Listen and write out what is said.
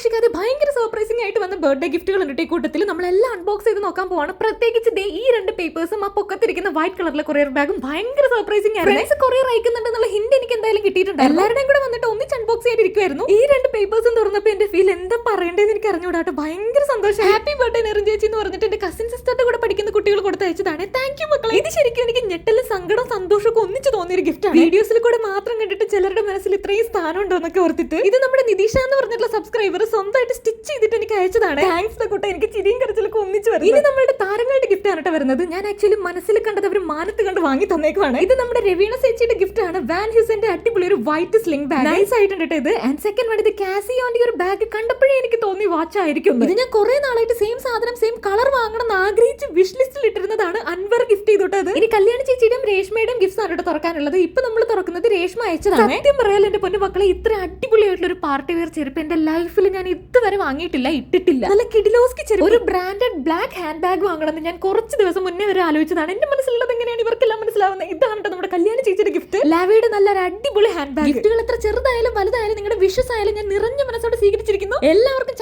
പ്രതീക്ഷിക്കാതെ ഭയങ്കര സർപ്രൈസിംഗ് ആയിട്ട് വന്ന ബർത്ത്ഡേ ഗിഫ്റ്റുകൾ ഉണ്ട് ഈ കൂട്ടത്തിൽ നമ്മളെല്ലാം അൺബോക്സ് ചെയ്ത് നോക്കാൻ പോവാണ്. പ്രത്യേകിച്ച് ദേ ഈ രണ്ട് പേപ്പേഴ്സും ആ പൊക്കത്തിരിക്കുന്ന വൈറ്റ് കളറിലെ കൊറിയർ ബാഗും ഭയങ്കര സർപ്രൈസിംഗ് ആയിരുന്നു. കൊറിയർ അയക്കുന്നുണ്ടെന്നുള്ള ഹിന്റ് എനിക്ക് എന്തായാലും കിട്ടിയിട്ടുണ്ട്. എല്ലാവരുടെയും കൂടെ വന്നിട്ട് ഒന്നിച്ച് അൺബോക്സ് ചെയ്തിരിക്കുമായിരുന്നു ഈ രണ്ട് പേപ്പേഴ്സും തുറന്നപ്പോൾ എന്റെ ഫീൽ എന്താ പറയേണ്ടതെന്ന് എനിക്ക് അറിഞ്ഞൂടാട്ടോ ഭയങ്കര സന്തോഷം. ഹാപ്പി ബർത്ത്ഡേ നെറും ചേച്ചി എന്ന് പറഞ്ഞിട്ട് എന്റെ കസിൻ സിസ്റ്ററിന്റെ കൂടെ പഠിക്കുന്ന കുട്ടികൾ കൊടുത്ത് അയച്ചതാണ്. താങ്ക് യു മക്കളെ. ഇത് ശരിക്കും എനിക്ക് ഞെട്ടലും സങ്കടം സന്തോഷമൊക്കെ ഒന്നിച്ച് തോന്നിയൊരു ഗിഫ്റ്റ് വീഡിയോസിൽ കൂടെ മാത്രം കണ്ടിട്ട് ഇത്രയും സ്ഥാനം ഉണ്ടോ എന്നൊക്കെ ഓർത്തിട്ട് ഇത് നമ്മുടെ നിതീഷ എന്ന് പറഞ്ഞിട്ടുള്ള സബ്സ്ക്രൈബർ സ്വന്തമായിട്ട് സ്റ്റിച്ച് ചെയ്തിട്ട് എനിക്ക് അയച്ചതാണ്. താങ്ക്സ് കൂട്ട എനിക്ക് ചിരിയും കരച്ചിലൊക്കെ ഒന്നിച്ച് വരും ഇനി നമ്മുടെ താരങ്ങളുടെ ഗിഫ്റ്റ് ആണ് വരുന്നത്. ഞാൻ ആക്ച്വലി മനസ്സിൽ കണ്ടത് അവർ മാനത്ത് കണ്ട് വാങ്ങി തന്നേക്കുവാണ്. ഇത് നമ്മുടെ രവീണ ചേച്ചിയുടെ ഗിഫ്റ്റ് ആണ്. വാൻ ഹ്യൂസിന്റെ അടിപൊളി ഒരു വൈറ്റ് സ്ലിംഗ് ബാഗ് നൈസ് ആയിട്ടുണ്ട് ട്ടോ ഇത്. ആൻഡ് സെക്കൻഡ് വൺ ഇത് കാസിയോന്റെ ഒരു ബാഗ് കണ്ടപ്പോഴേ എനിക്ക് തോന്നി വാച്ച് ആയിരിക്കും ഇത് ഞാൻ കുറെ നാളായിട്ട് സെയിം സാധനം സെയിം കളർ വാങ്ങണം എന്ന് ആഗ്രഹിച്ച് വിഷ് ലിസ്റ്റിൽ ഇട്ടിരുന്നതാണ് അൻവർ ഗിഫ്റ്റ് ചെയ്തോട്ടത് ഇനി കല്യാണ ചേച്ചിയുടെയും രേഷ്മയുടെയും ഗിഫ്റ്റ്സ് ആണ് തുറക്കാനുള്ളത്? ഇപ്പൊ നമ്മൾ തുറക്കുന്നത് രേഷ്മ അയച്ചതാണ്. സത്യം പറയാൻ എന്റെ പൊന്നു മക്കളെ ഇത്ര അടിപൊളിയായിട്ടുള്ള ഒരു പാർട്ടി വെയർ ചെരുപ്പ് എന്റെ ലൈഫിൽ ഞാൻ ഇതുവരെ വാങ്ങിയിട്ടില്ല ഇട്ടിട്ടില്ല. നല്ല കിഡിലോസ്കി ചെരുപ്പ്. ഒരു ബ്രാൻഡഡ് ബ്ലാക്ക് ഹാൻഡ് ബാഗ് വാങ്ങണമെന്ന് ഞാൻ കുറച്ച് ദിവസം മുന്നേ വരെ ആലോചിച്ചതാണ്. എന്റെ മനസ്സിലുള്ളത് എങ്ങനെയാണ്? ഇവർക്കെല്ലാം മനസ്സിലാവുന്നത്. ഇതാണ് നമ്മുടെ കല്യാണ ചേച്ചിയുടെ ഗിഫ്റ്റ് ലാവയുടെ നല്ല ഒരു അടിപൊളി ഹാൻഡ് ബാഗ് ഗിഫ്റ്റുകൾ എത്ര ചെറുതായാലും വലുതായാലും നിങ്ങളുടെ വിഷസ് ആയാലും ഞാൻ നിറഞ്ഞ മനസ്സോടെ സ്വീകരിച്ചിരിക്കുന്നു. എല്ലാവർക്കും